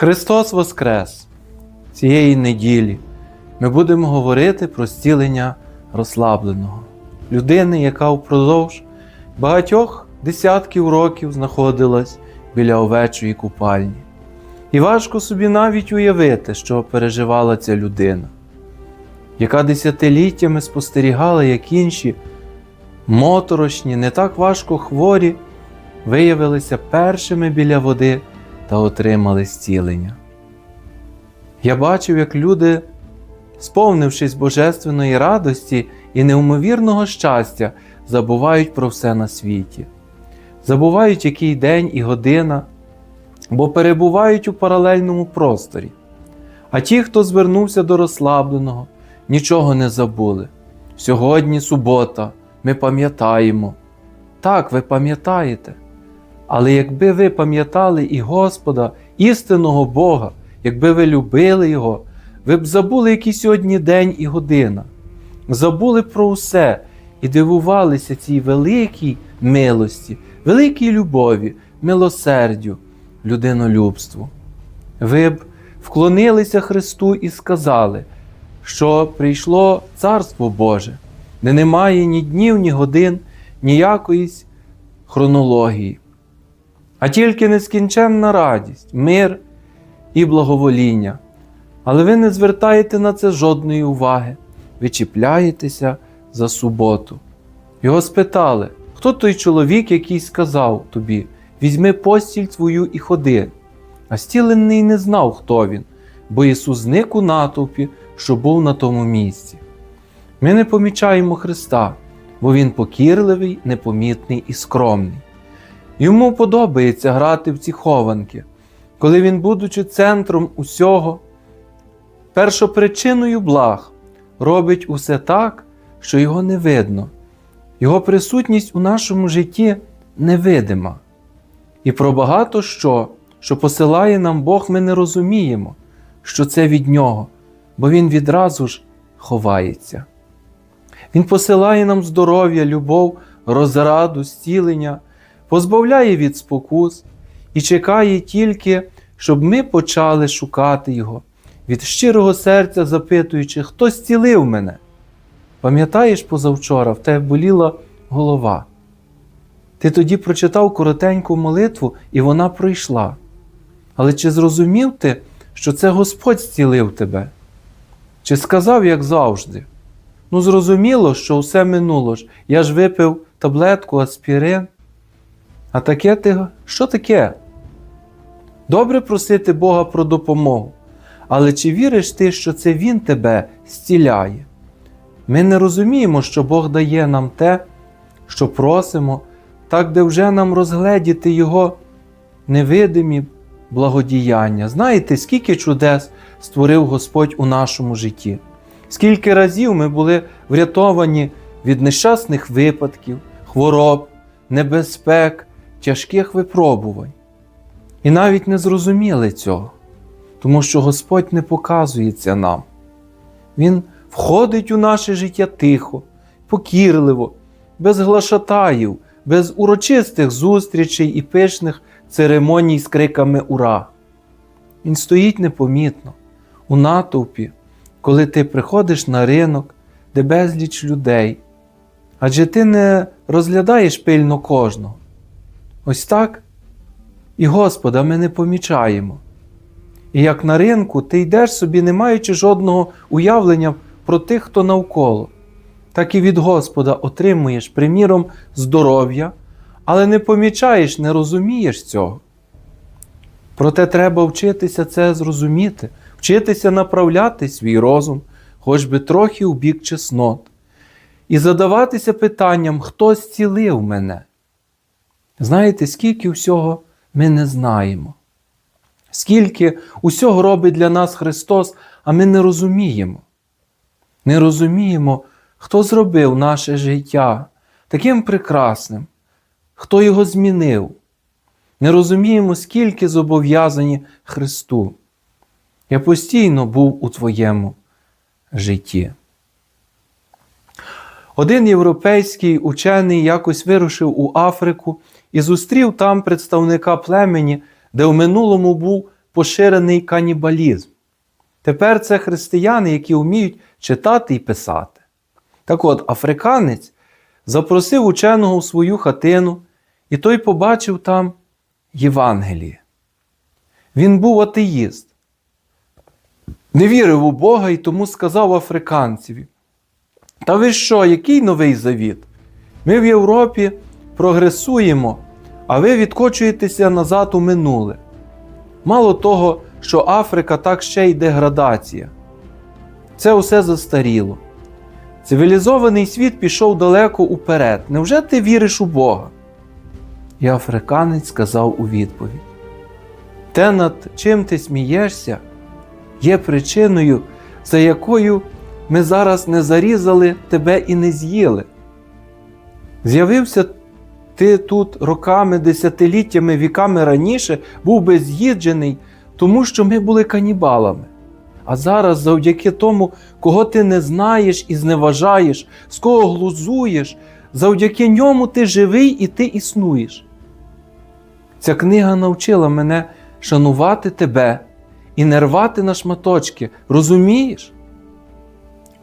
Христос Воскрес! Цієї неділі ми будемо говорити про зцілення розслабленого, людини, яка впродовж багатьох десятків років знаходилась біля овечої купальні. І важко собі навіть уявити, що переживала ця людина, яка десятиліттями спостерігала, як інші моторошні, не так важко хворі, виявилися першими біля води та отримали зцілення. Я бачив, як люди, сповнившись божественної радості і неумовірного щастя, забувають про все на світі, забувають, який день і година, бо перебувають у паралельному просторі. А ті, хто звернувся до розслабленого, нічого не забули. Сьогодні субота, ми пам'ятаємо. Так, ви пам'ятаєте. Але якби ви пам'ятали і Господа, істинного Бога, якби ви любили Його, ви б забули, який сьогодні день і година, забули про все і дивувалися цій великій милості, великій любові, милосердю, людинолюбству. Ви б вклонилися Христу і сказали, що прийшло Царство Боже, де немає ні днів, ні годин, ніякоїсь хронології а тільки нескінченна радість, мир і благовоління. Але ви не звертаєте на це жодної уваги, ви чіпляєтеся за суботу. Його спитали, хто той чоловік, який сказав тобі: візьми постіль твою і ходи. А стілений не знав, хто він, бо Ісус зник у натовпі, що був на тому місці. Ми не помічаємо Христа, бо Він покірливий, непомітний і скромний. Йому подобається грати в ці хованки, коли він, будучи центром усього, першопричиною благ, робить усе так, що його не видно. Його присутність у нашому житті невидима. І про багато що, що посилає нам Бог, ми не розуміємо, що це від Нього, бо Він відразу ж ховається. Він посилає нам здоров'я, любов, розраду, зцілення позбавляє від спокус і чекає тільки, щоб ми почали шукати Його, від щирого серця запитуючи, хто зцілив мене. Пам'ятаєш позавчора, в тебе боліла голова. Ти тоді прочитав коротеньку молитву, і вона пройшла. Але чи зрозумів ти, що це Господь зцілив тебе? Чи сказав, як завжди? Ну, зрозуміло, що все минуло ж. Я ж випив таблетку аспірин. А таке ти що таке? Добре просити Бога про допомогу, але чи віриш ти, що це Він тебе зціляє? Ми не розуміємо, що Бог дає нам те, що просимо, так де вже нам розгледіти Його невидимі благодіяння. Знаєте, скільки чудес створив Господь у нашому житті? Скільки разів ми були врятовані від нещасних випадків, хвороб, небезпек, тяжких випробувань. І навіть не зрозуміли цього, тому що Господь не показується нам. Він входить у наше життя тихо, покірливо, без глашатаїв, без урочистих зустрічей і пишних церемоній з криками Ура! Він стоїть непомітно, у натовпі, коли ти приходиш на ринок, де безліч людей. Адже ти не розглядаєш пильно кожного. Ось так і Господа ми не помічаємо. І як на ринку ти йдеш собі, не маючи жодного уявлення про тих, хто навколо, так і від Господа отримуєш, приміром, здоров'я, але не помічаєш, не розумієш цього. Проте треба вчитися це зрозуміти, вчитися направляти свій розум, хоч би трохи у бік чеснот, і задаватися питанням, хто зцілив мене. Знаєте, скільки всього ми не знаємо, скільки усього робить для нас Христос, а ми не розуміємо. Не розуміємо, хто зробив наше життя таким прекрасним, хто його змінив. Не розуміємо, скільки зобов'язані Христу. Я постійно був у твоєму житті. Один європейський учений якось вирушив у Африку і зустрів там представника племені, де в минулому був поширений канібалізм. Тепер це християни, які вміють читати і писати. Так от, африканець запросив ученого у свою хатину, і той побачив там Євангеліє. Він був атеїст, не вірив у Бога і тому сказав африканцеві: Та ви що, який новий завіт? Ми в Європі прогресуємо, а ви відкочуєтеся назад у минуле. Мало того, що Африка так ще й деградація. Це усе застаріло. Цивілізований світ пішов далеко уперед. Невже ти віриш у Бога? І африканець сказав у відповідь: Те, над чим ти смієшся, є причиною, за якою ми зараз не зарізали тебе і не з'їли. З'явився ти тут роками, десятиліттями, віками раніше, був би з'їджений, тому що ми були канібалами. А зараз, завдяки тому, кого ти не знаєш і зневажаєш, з кого глузуєш, завдяки ньому ти живий і ти існуєш. Ця книга навчила мене шанувати тебе і не рвати на шматочки, розумієш?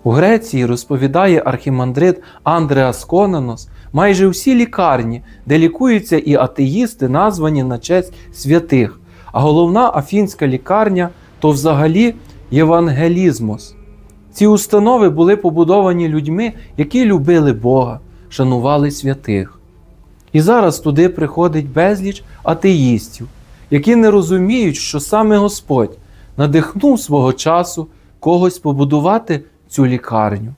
У Греції розповідає архімандрит Андреас Конанос, майже всі лікарні, де лікуються і атеїсти, названі на честь святих, а головна афінська лікарня то взагалі євангелізмос. Ці установи були побудовані людьми, які любили Бога, шанували святих. І зараз туди приходить безліч атеїстів, які не розуміють, що саме Господь надихнув свого часу когось побудувати цю лікарню.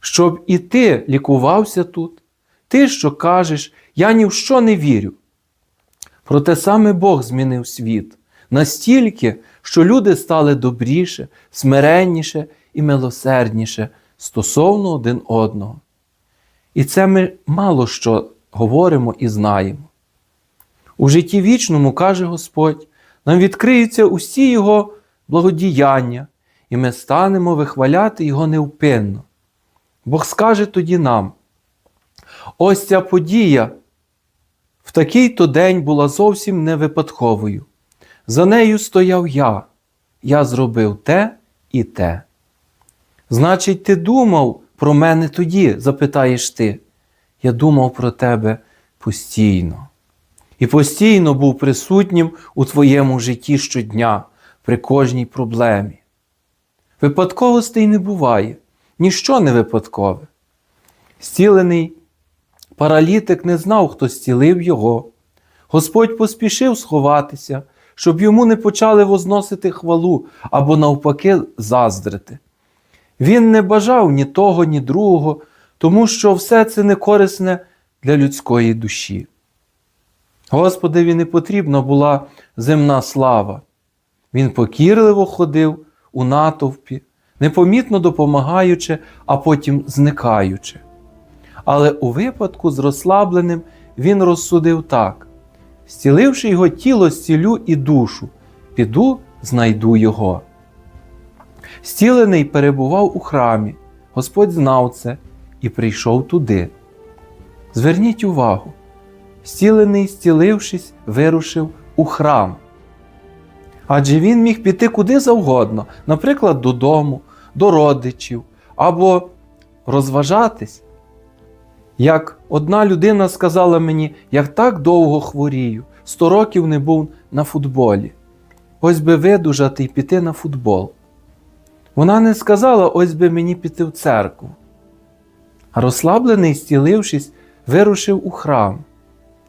Щоб і ти лікувався тут, ти, що кажеш, я ні в що не вірю. Проте саме Бог змінив світ настільки, що люди стали добріше, смиренніше і милосердніше стосовно один одного. І це ми мало що говоримо і знаємо. У житті вічному, каже Господь, нам відкриються усі Його благодіяння, і ми станемо вихваляти Його невпинно. Бог скаже тоді нам: ось ця подія в такий-то день була зовсім не випадковою. За нею стояв я, я зробив те і те. Значить, ти думав про мене тоді, запитаєш ти. Я думав про тебе постійно. І постійно був присутнім у твоєму житті щодня, при кожній проблемі. Випадковостей не буває, ніщо не випадкове. Зцілений паралітик не знав, хто зцілив його. Господь поспішив сховатися, щоб йому не почали возносити хвалу або, навпаки, заздрити. Він не бажав ні того, ні другого, тому що все це не корисне для людської душі. Господеві не потрібна була земна слава. Він покірливо ходив у натовпі, непомітно допомагаючи, а потім зникаючи. Але у випадку з розслабленим він розсудив так: зціливши його тіло, зцілю і душу, піду, знайду його. Зцілений перебував у храмі, Господь знав це і прийшов туди. Зверніть увагу, зцілений, зцілившись, вирушив у храм. Адже він міг піти куди завгодно, наприклад, додому, до родичів або розважатись. Як одна людина сказала мені, я так довго хворію, сто років не був на футболі. Ось би видужати і піти на футбол. Вона не сказала, ось би мені піти в церкву. А розслаблений, стілившись, вирушив у храм,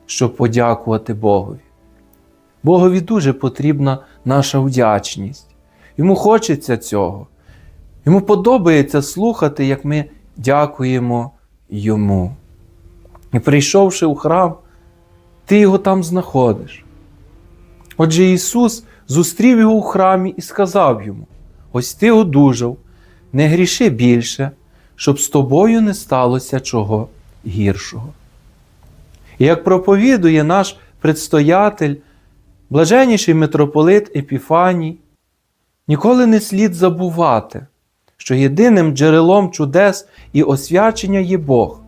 щоб подякувати Богові. Богові дуже потрібна наша вдячність. Йому хочеться цього. Йому подобається слухати, як ми дякуємо Йому. І прийшовши у храм, ти його там знаходиш. Отже Ісус зустрів його у храмі і сказав йому: Ось ти одужав, не гріши більше, щоб з тобою не сталося чого гіршого. І як проповідує наш предстоятель, блаженніший митрополит Епіфаній, ніколи не слід забувати, що єдиним джерелом чудес і освячення є Бог,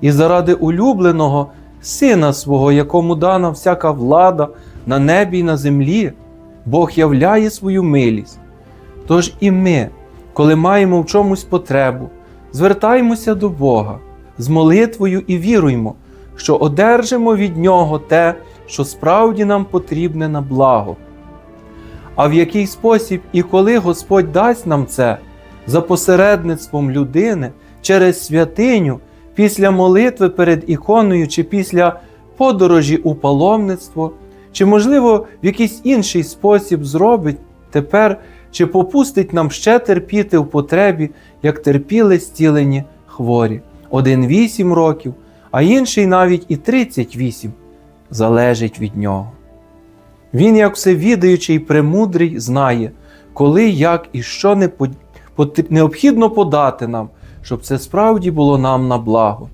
і заради улюбленого Сина свого, якому дана всяка влада на небі й на землі, Бог являє свою милість. Тож і ми, коли маємо в чомусь потребу, звертаємося до Бога з молитвою і віруємо, що одержимо від Нього те, що справді нам потрібне на благо. А в який спосіб і коли Господь дасть нам це за посередництвом людини через святиню, після молитви перед іконою чи після подорожі у паломництво, чи, можливо, в якийсь інший спосіб зробить тепер, чи попустить нам ще терпіти в потребі, як терпіли стілені хворі, один вісім років, а інший навіть і 38, залежить від нього. Він, як всевідаючий і премудрий, знає, коли, як і що не по- пот- необхідно подати нам, щоб це справді було нам на благо.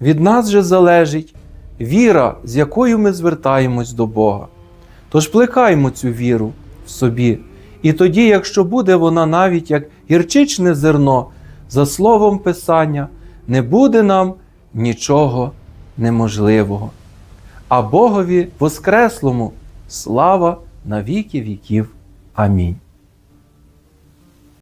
Від нас же залежить віра, з якою ми звертаємось до Бога. Тож плекаймо цю віру в собі, і тоді, якщо буде вона навіть як гірчичне зерно, за словом Писання, не буде нам нічого неможливого. А Богові Воскреслому слава на віки віків. Амінь.